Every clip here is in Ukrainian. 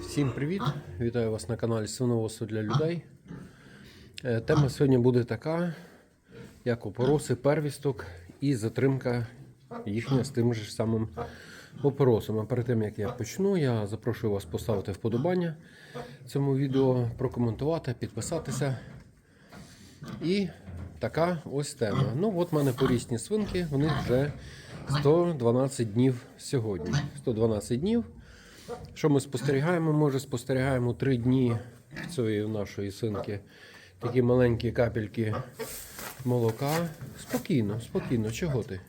Всім привіт! Вітаю вас на каналі Свиноводство для людей. Е, Тема сьогодні буде така, як опороси первісток і затримка їхня з тим же ж самим опоросом. А перед тим як я почну, я запрошую вас поставити вподобання цьому відео, прокоментувати, підписатися. І така ось тема. Ну, от в мене порісні свинки, них вже 112 днів сьогодні. 112 днів. Що ми спостерігаємо? Може, спостерігаємо 3 дні цієї нашої синки. Такі маленькі капельки молока. Спокійно, спокійно. Чого ти?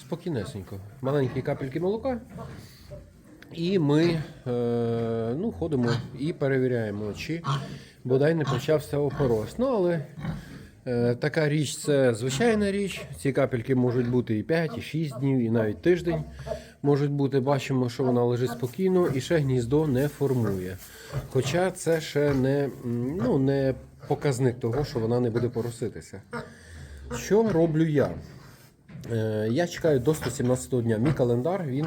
Спокійнесенько. Маленькі капельки молока. І ми е, ну, ходимо і перевіряємо, чи бодай не почався опорос. Ну, але така річ це звичайна річ. Ці капельки можуть бути і 5, і 6 днів, і навіть тиждень можуть бути. Бачимо, що вона лежить спокійно і ще гніздо не формує. Хоча це ще не, ну, не показник того, що вона не буде пороситися. Що роблю я? Е, Я чекаю до 117 дня. Мій календар він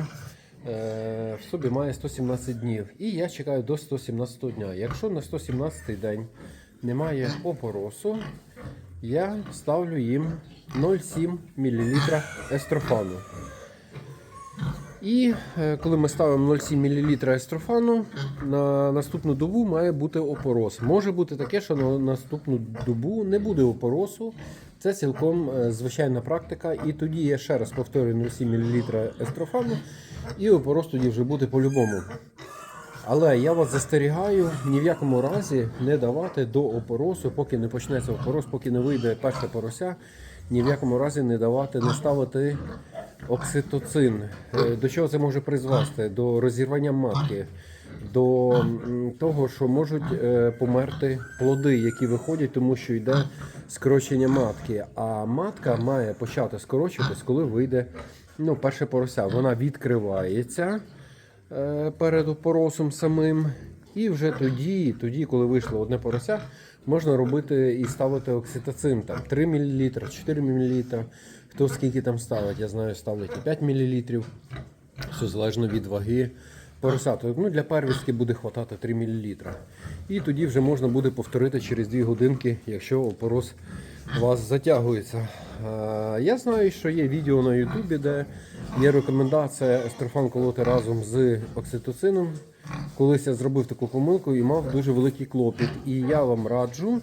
е, в собі має 117 днів. І я чекаю до 117 дня. Якщо на 117 день немає опоросу, я ставлю їм 0,7 мл естрофану. І е, коли ми ставимо 0,7 мл естрофану, на наступну добу має бути опорос. Може бути таке, що на наступну добу не буде опоросу. Це цілком е, звичайна практика. І тоді я ще раз повторюю 0,7 мл естрофану, і опорос тоді вже буде по-любому. Але я вас застерігаю ні в якому разі не давати до опоросу, поки не почнеться опорос, поки не вийде перше порося. Ні в якому разі не давати, не ставити окситоцин. Е, До чого це може призвести? До розірвання матки, до того, що можуть е, померти плоди, які виходять, тому що йде скорочення матки. А матка має почати скорочуватись, коли вийде ну, перше порося. Вона відкривається перед опоросом самим. І вже тоді, тоді, коли вийшло одне порося, можна робити і ставити окситоцин там 3 мл, 4 мл. Хто скільки там ставить, я знаю, ставлять і 5 мл. Все залежно від ваги поросяток. Ну, для первістки буде хватати 3 мл. І тоді вже можна буде повторити через 2 годинки, якщо опорос вас затягується. Е, Я знаю, що є відео на Ютубі, де є рекомендація естрофан колоти разом з окситоцином. Колись я зробив таку помилку і мав дуже великий клопіт. І я вам раджу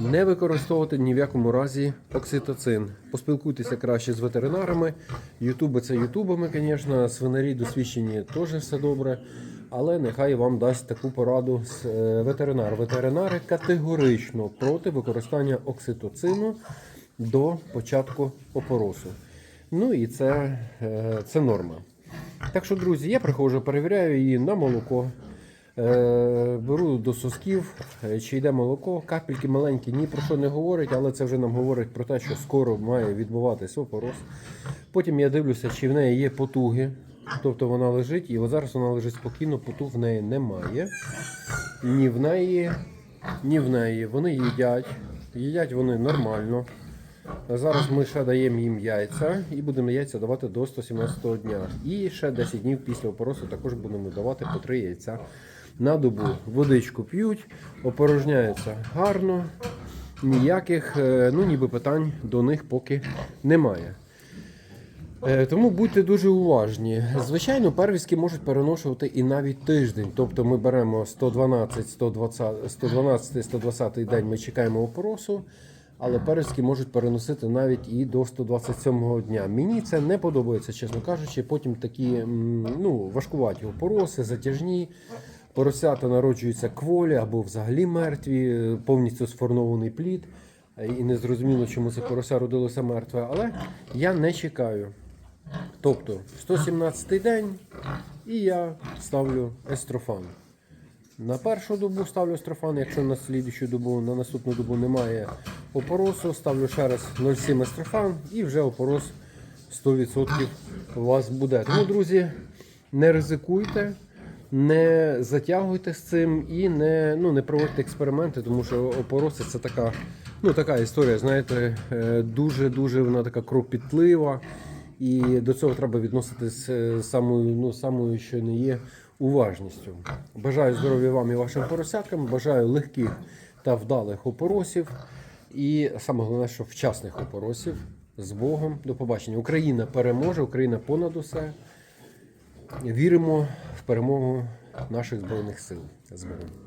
не використовувати ні в якому разі окситоцин. Поспілкуйтеся краще з ветеринарами. Ютуби це ютубами, звісно, свинарі досвідчені теж все добре. Але нехай вам дасть таку пораду з- е, ветеринар. Ветеринари категорично проти використання окситоцину до початку опоросу. Ну і це, е, це норма. Так що, друзі, я приходжу, перевіряю її на молоко. Е, беру до сосків, чи йде молоко, капельки маленькі, ні про що не говорить, але це вже нам говорить про те, що скоро має відбуватися опорос. Потім я дивлюся, чи в неї є потуги. Тобто вона лежить, і зараз вона лежить спокійно, потуг в неї немає. Ні в неї, ні в неї. Вони їдять. Їдять вони нормально. Зараз ми ще даємо їм яйця і будемо яйця давати до 117 дня. І ще 10 днів після опоросу також будемо давати по 3 яйця на добу. Водичку п'ють, опорожняються гарно. Ніяких е, ну, ніби питань до них поки немає. Е, Тому будьте дуже уважні. Звичайно, первістки можуть переношувати і навіть тиждень. Тобто ми беремо 112, 120, 112, 120 день, ми чекаємо опоросу, але первістки можуть переносити навіть і до 127 дня. Мені це не подобається, чесно кажучи. Потім такі ну, важкуваті опороси, затяжні. Поросята народжуються кволі або взагалі мертві, повністю сформований плід. І не зрозуміло, чому це порося родилося мертве. Але я не чекаю. Тобто 117 день і я ставлю естрофан. На першу добу ставлю естрофан, якщо на слідчу добу, на наступну добу немає опоросу, ставлю ще раз 0,7 естрофан і вже опорос 100% у вас буде. Тому, друзі, не ризикуйте, не затягуйте з цим і не, ну, не проводьте експерименти, тому що опороси це така, ну, така історія, знаєте, е, дуже-дуже вона така кропітлива. І до цього треба відноситись е, самою, ну, самою, що не є уважністю. Бажаю здоров'я вам і вашим поросяткам, бажаю легких та вдалих опоросів. І саме головне, що вчасних опоросів з Богом. До побачення. Україна переможе, Україна понад усе. Віримо в перемогу наших збройних сил з Богом.